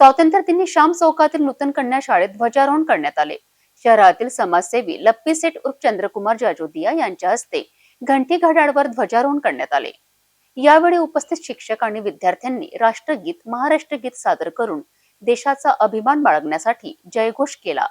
स्वातंत्र्यदिनी श्याम चौकातील नूतन कन्या शाळेत ध्वजारोहण करण्यात आले. शहरातील समाजसेवी लप्पी सेठ उर्फ चंद्रकुमार जाजोदिया यांच्या हस्ते घंटी घड्याळवर ध्वजारोहण करण्यात आले. यावेळी उपस्थित शिक्षक आणि विद्यार्थ्यांनी राष्ट्रगीत महाराष्ट्रगीत सादर करून देशाचा अभिमान बाळगण्यासाठी जयघोष केला.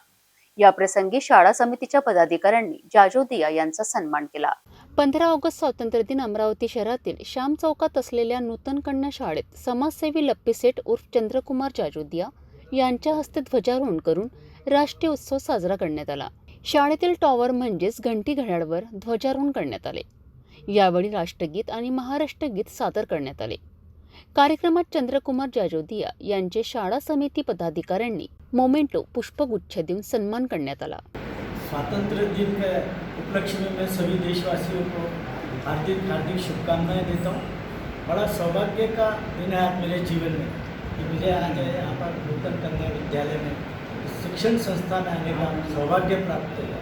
या प्रसंगी शाळा समितीच्या पदाधिकाऱ्यांनी जाजोदिया यांचा सन्मान केला. पंधरा ऑगस्ट स्वातंत्र्य दिन अमरावती शहरातील श्याम चौकात असलेल्या नूतन कन्या शाळेत समाजसेवी लप्पी सेठ उर्फ चंद्रकुमार जाजोदिया यांच्या हस्ते ध्वजारोहण करून राष्ट्रीय उत्सव साजरा करण्यात आला. शाळेतील टॉवर म्हणजेच घंटी घड्याळवर ध्वजारोहण करण्यात आले. यावेळी राष्ट्रगीत आणि महाराष्ट्र गीत सादर करण्यात आले. कार्यक्रमात चंद्रकुमार जाजोदिया यांचे शाळा समिती पदाधिकाऱ्यांनी मोमेंटो पुष्पगुच्छ देऊन सन्मान करण्यात आला. स्वातंत्र दिन के उपलक्ष्य में मैं सभी देशवासियों को हार्दिक हार्दिक शुभकामनाएँ देता हूँ। बड़ा सौभाग्य का दिन है मेरे जीवन में कि मुझे आज यहाँ पर नूतन कन्या विद्यालय में शिक्षण संस्था में आने का सौभाग्य प्राप्त हुआ।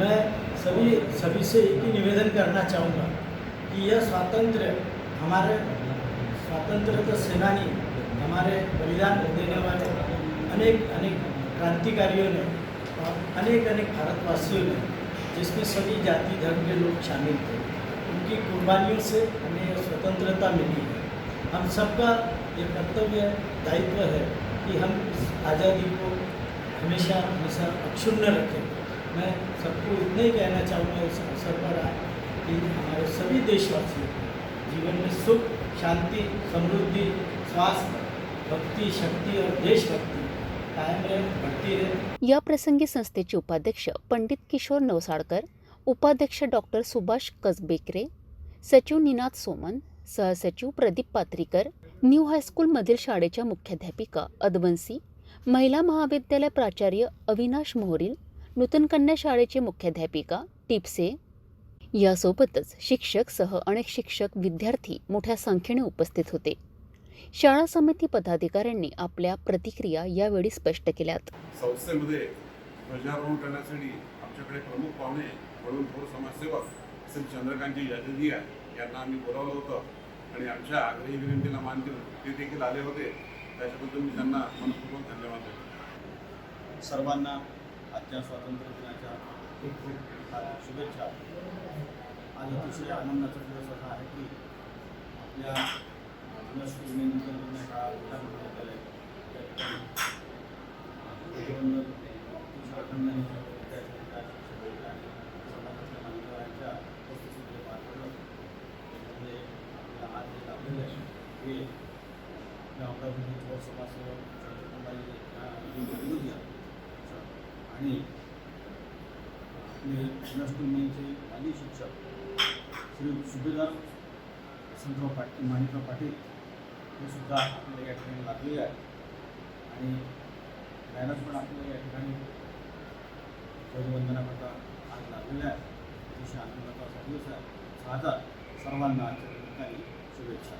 मैं सभी सभी से एक ही निवेदन करना चाहूँगा कि यह स्वातंत्र हमारे स्वतंत्रता सेनानी, हमारे बलिदान देने वाले अनेक अनेक क्रांतिकारियों ने अनेक अनेक भारतवासियों ने जिसमें सभी जाति, धर्म के लोग शामिल थे, उनकी कुर्बानियों से हमें स्वतंत्रता मिली है। हम सबका ये कर्तव्य, दायित्व है कि हम इस आज़ादी को हमेशा हमेशा अक्षुण्ण रखें। मैं सबको इतना ही कहना चाहूँगा इस अवसर पर आज कि हमारे सभी देशवासियों को जीवन में सुख, शांति, समृद्धि, स्वास्थ्य, भक्ति, शक्ति और देशभक्ति या प्रसंगी संस्थेचे उपाध्यक्ष पंडित किशोर नवसाळकर उपाध्यक्ष डॉक्टर सुभाष कसबेकरे सचिव निनाद सोमन सहसचिव प्रदीप पात्रीकर न्यू हायस्कूलमधील शाळेच्या मुख्याध्यापिका अदवंसी महिला महाविद्यालय प्राचार्य अविनाश मोहरील नूतन कन्या शाळेचे मुख्याध्यापिका टिपसे. यासोबतच शिक्षक सह अनेक शिक्षक विद्यार्थी मोठ्या संख्येने उपस्थित होते. शाळा समिती पदाधिकाऱ्यांनी आपल्या प्रतिक्रिया यावेळी स्पष्ट केल्यात. संस्थेमध्ये ध्वजारोहण करण्यासाठी आमच्याकडे प्रमुख पाहुणे म्हणून थोर समाजसेवक श्री चंद्रकांतजी जाजदिया यांना आम्ही बोलावलं होतं आणि आमच्या आग्रही विनंतीला मान देऊन ते देखील आले होते. त्याच्याबद्दल मी त्यांना मनपूर्वक धन्यवाद देतो. सर्वांना आजच्या स्वातंत्र्य दिनाच्या खूप खूप शुभेच्छा. आज अतिशय आनंदाचा दिवस असा आहे की आपल्या नष्टविनंतर शाळा विधान महाविद्यालय या ठिकाणी त्याच्याबरोबर उत्तराखंड आणि शिक्षक समाजातल्या मान्यवरांच्या उपस्थितीमध्ये पार त्याच्यामध्ये आपल्याला आज जे लाभलेलं आहे हे अमरावती समाजसेवक आणि माजी शिक्षक श्री सुभेदार संतराव पाटील माणिकराव पाटील. हे सुद्धा आपल्याला या ठिकाणी लागलेली आहे. आणि मॅडम पण आपल्याला या ठिकाणी ध्वजवंदनाकरता आज लागलेल्या आहे अतिशय आनंदाचा असा दिवस आहे. साधा सर्वांना आजच्या निमित्ताने शुभेच्छा.